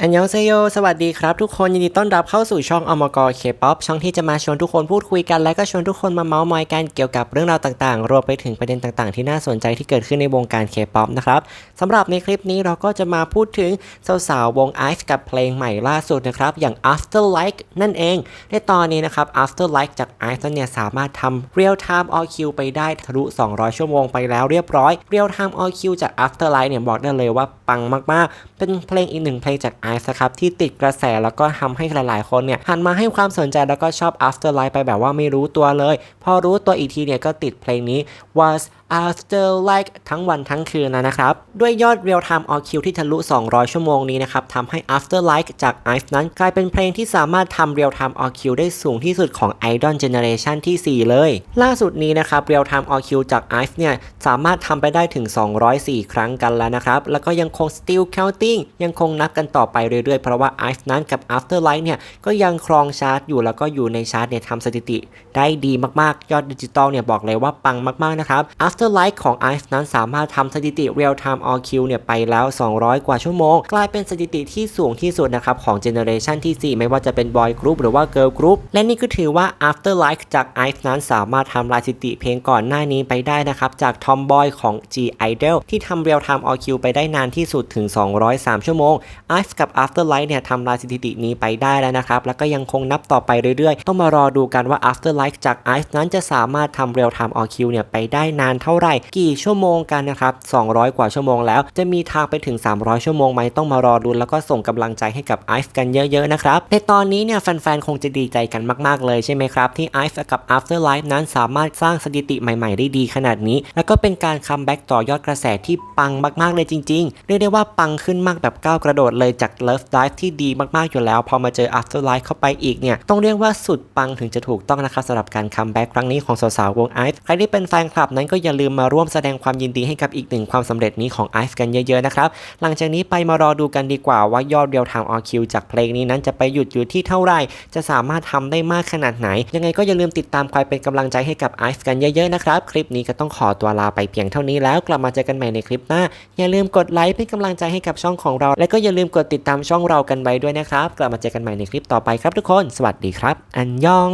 อันยองเซโย สวัสดีครับทุกคนยินดีต้อนรับเข้าสู่ช่องอมกเคป๊อปช่องที่จะมาชวนทุกคนพูดคุยกัน และก็ชวนทุกคนมาเมาส์มอยกันเกี่ยวกับเรื่องราวต่างๆ รวมไปถึงประเด็นต่างๆ ที่น่าสนใจที่เกิดขึ้นในวงการเคป๊อปนะครับสำหรับในคลิปนี้เราก็จะมาพูดถึงสาวๆวง IVE กับเพลงใหม่ล่าสุดนะครับ อย่าง After Like นั่นเอง ในตอนนี้นะครับ After Like จาก IVE นั้นเนี่ยสามารถทำ Real Time All Q ไปได้ทะลุ 200 ชั่วโมงไปแล้วเรียบร้อย Real Time All Q จาก After Like เนี่ยบอกได้เลยว่าปังมากๆ เป็นเพลงอีกหนึ่งเพลงจาก IVE นะครับที่ติดกระแสแล้วก็ทำให้หลายๆ คนเนี่ยหันมาให้ความสนใจแล้วก็ชอบ After Like ไปแบบว่าไม่รู้ตัวเลย พอรู้ตัวอีกทีเนี่ยก็ติดเพลงนี้ was after like ทั้งวันทั้งคืนนะนะครับ ด้วยยอด real time all Q ที่ทะลุ 200 ชั่วโมงนี้นะครับทำให้ after like จาก IVE นั้น กลายเป็นเพลงที่สามารถทำ real time all Q ได้สูงที่สุดของ Idol Generation ที่ 4 เลย ล่าสุดนี้นะครับ real time all Q จาก IVE เนี่ยสามารถทำไปได้ถึง 204 ครั้งกันแล้วนะครับ แล้วก็ยังคง still counting ยังคงนับกันต่อไปเรื่อยๆ เพราะว่า IVE นั้นกับ after like เนี่ยก็ยังครองชาร์ตอยู่แล้วก็อยู่ในชาร์ตเนี่ยทำสถิติ ได้ดีมากๆ ยอดดิจิตอลเนี่ยบอกเลยว่าปังมากๆนะครับ after like ของ IVE นั้นสามารถทำสถิติ real time all Q เนี่ยไปแล้ว 200 กว่าชั่วโมง กลายเป็นสถิติที่สูงที่สุดนะครับของ generation ที่ 4 ไม่ว่าจะเป็น boy group หรือว่า girl group และนี่ก็ถือว่า after like จาก IVE นั้นสามารถทำลายสถิติเพลงก่อนหน้านี้ไปได้นะครับจาก Tomboy ของ G Idol ที่ทำ real time all Q ไปได้นานที่สุดถึง 203 ชั่วโมง IVE กับ after like เนี่ยทำลายสถิตินี้ไปได้แล้วนะครับ แล้วก็ยังคงนับต่อไปเรื่อยๆ ต้องมารอดูกันว่า after like จาก IVE นั้นจะสามารถทำ real time all Q เนี่ยไปได้นานเท่าไหร่ กี่ชั่วโมงกันนะครับ 200 กว่าชั่วโมงแล้ว จะมีทางไปถึง 300 ชั่วโมงไหมต้องมารอดูแล้วก็ส่งกำลังใจให้กับ IVE กันเยอะๆนะครับ ในตอนนี้เนี่ยแฟนๆ คงจะดีใจกันมากๆเลยใช่ไหมครับ ที่ IVE กับ Afterlife นั้นสามารถสร้างสถิติใหม่ๆได้ดีขนาดนี้ แล้วก็เป็นการคัมแบ็กต่อยอดกระแสที่ปังมากๆเลยจริงๆเรียกได้ว่าปังขึ้นมากแบบก้าวกระโดดเลยจาก Love Dive ที่ดีมากๆอยู่แล้ว พอมาเจอ Afterlife เข้าไปอีกเนี่ยต้องเรียกว่าสุดปังถึงจะถูกต้องนะครับสำหรับการคัมแบ็กครั้งนี้ของสาวๆวง IVE ใครที่เป็นแฟนคลับนั้นก็อย่าลืมมาร่วมแสดงความยินดีให้กับอีกหนึ่งความสำเร็จนี้ของ IVE กันเยอะๆนะครับหลังจากนี้ไปมารอดูกันดีกว่าว่ายอด Real Time All Q จากเพลงนี้นั้นจะไปหยุดอยู่ที่เท่าไหร่ จะสามารถทำได้มากขนาดไหน ยังไงก็อย่าลืมติดตามคอยเป็นกำลังใจให้กับ IVE กันเยอะๆนะครับคลิปนี้ก็ต้องขอตัวลาไปเพียงเท่านี้แล้วกลับมาเจอกันใหม่ในคลิปหน้าอย่าลืมกดไลค์เป็นกำลังใจให้กับช่องของเรา และก็อย่าลืมกดติดตามช่องเรากันไว้ด้วยนะครับ กลับมาเจอกันใหม่ในคลิปต่อไปครับทุกคน สวัสดีครับ อันยอง